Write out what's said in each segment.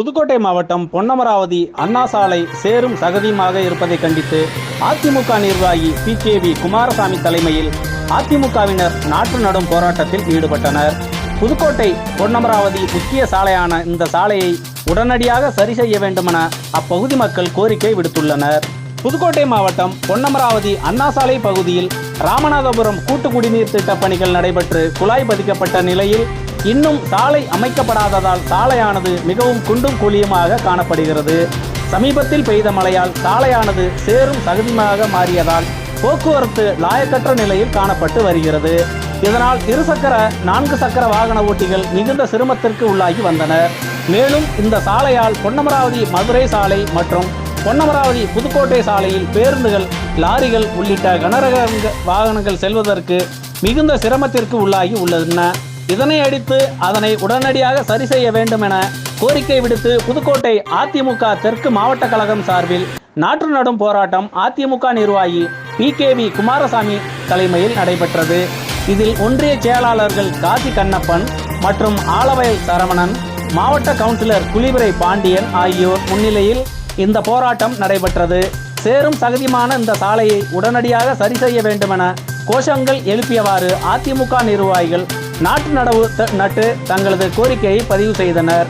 புதுக்கோட்டை மாவட்டம் பொன்னமராவதி அண்ணா சாலை சேரும் சகதியுமாக இருப்பதை கண்டித்து அதிமுக நிர்வாகி பி கே வி குமாரசாமி தலைமையில் அதிமுகவினர் நாற்று நடும் போராட்டத்தில் ஈடுபட்டனர். புதுக்கோட்டை பொன்னமராவதி முக்கிய சாலையான இந்த சாலையை உடனடியாக சரி செய்ய வேண்டுமென அப்பகுதி மக்கள் கோரிக்கை விடுத்துள்ளனர். புதுக்கோட்டை மாவட்டம் பொன்னமராவதி அண்ணா சாலை பகுதியில் ராமநாதபுரம் கூட்டு குடிநீர் திட்டப் பணிகள் நடைபெற்று குழாய் பதிக்கப்பட்ட நிலையில் இன்னும் சாலை அமைக்கப்படாததால் சாலையானது மிகவும் குண்டும் குழியுமாக காணப்படுகிறது. சமீபத்தில் பெய்த மழையால் சாலையானது சேரும் தகுதியாக மாறியதால் போக்குவரத்து லாயக்கற்ற நிலையில் காணப்பட்டு வருகிறது. இதனால் இருசக்கர நான்கு சக்கர வாகன ஓட்டிகள் மிகுந்த சிரமத்திற்கு உள்ளாகி வந்தனர் மேலும் இந்த சாலையால் பொன்னமராவதி மதுரை சாலை மற்றும் பொன்னமராவதி புதுக்கோட்டை சாலையில் பேருந்துகள் லாரிகள் உள்ளிட்ட கனரக வாகனங்கள் செல்வதற்கு மிகுந்த சிரமத்திற்கு உள்ளாகி உள்ளன. இதனை அடித்து அதனை உடனடியாக சரி செய்ய வேண்டும் என கோரிக்கை விடுத்து புதுக்கோட்டை அதிமுக தெற்கு மாவட்ட கழகம் சார்பில் நாற்று நடும் போராட்டம் அதிமுக நிர்வாகி பி. கே. வி. குமாரசாமி தலைமையில் நடைபெற்றது. இதில் ஒன்றிய செயலாளர்கள் காசி கண்ணப்பன் மற்றும் ஆலவயல் சரவணன் மாவட்ட கவுன்சிலர் குளிவிரை பாண்டியன் ஆகியோர் முன்னிலையில் இந்த போராட்டம் நடைபெற்றது. சேரும் சகதியுமான இந்த சாலையை உடனடியாக சரி செய்ய வேண்டுமென கோஷங்கள் எழுப்பியவாறு அதிமுக நிர்வாகிகள் நாட்டு நடவு நட்டு தங்களது கோரிக்கையை பதிவு செய்தனர்.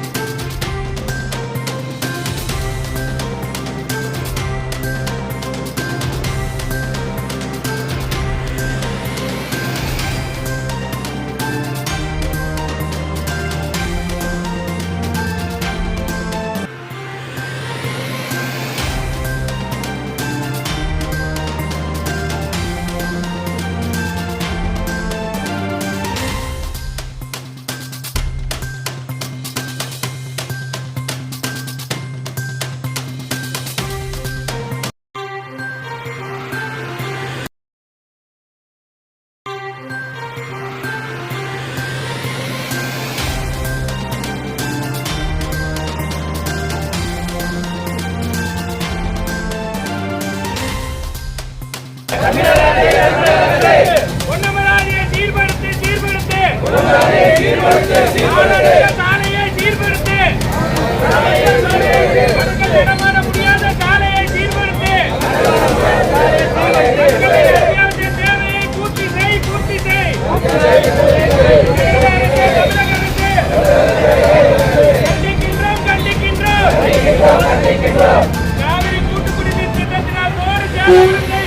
கண்டிக்கின்றோம் கண்டிக்கின்றோம் காவிரி கூட்டு குடிநீர் திட்டத்தினால் நூறு சேவைகளை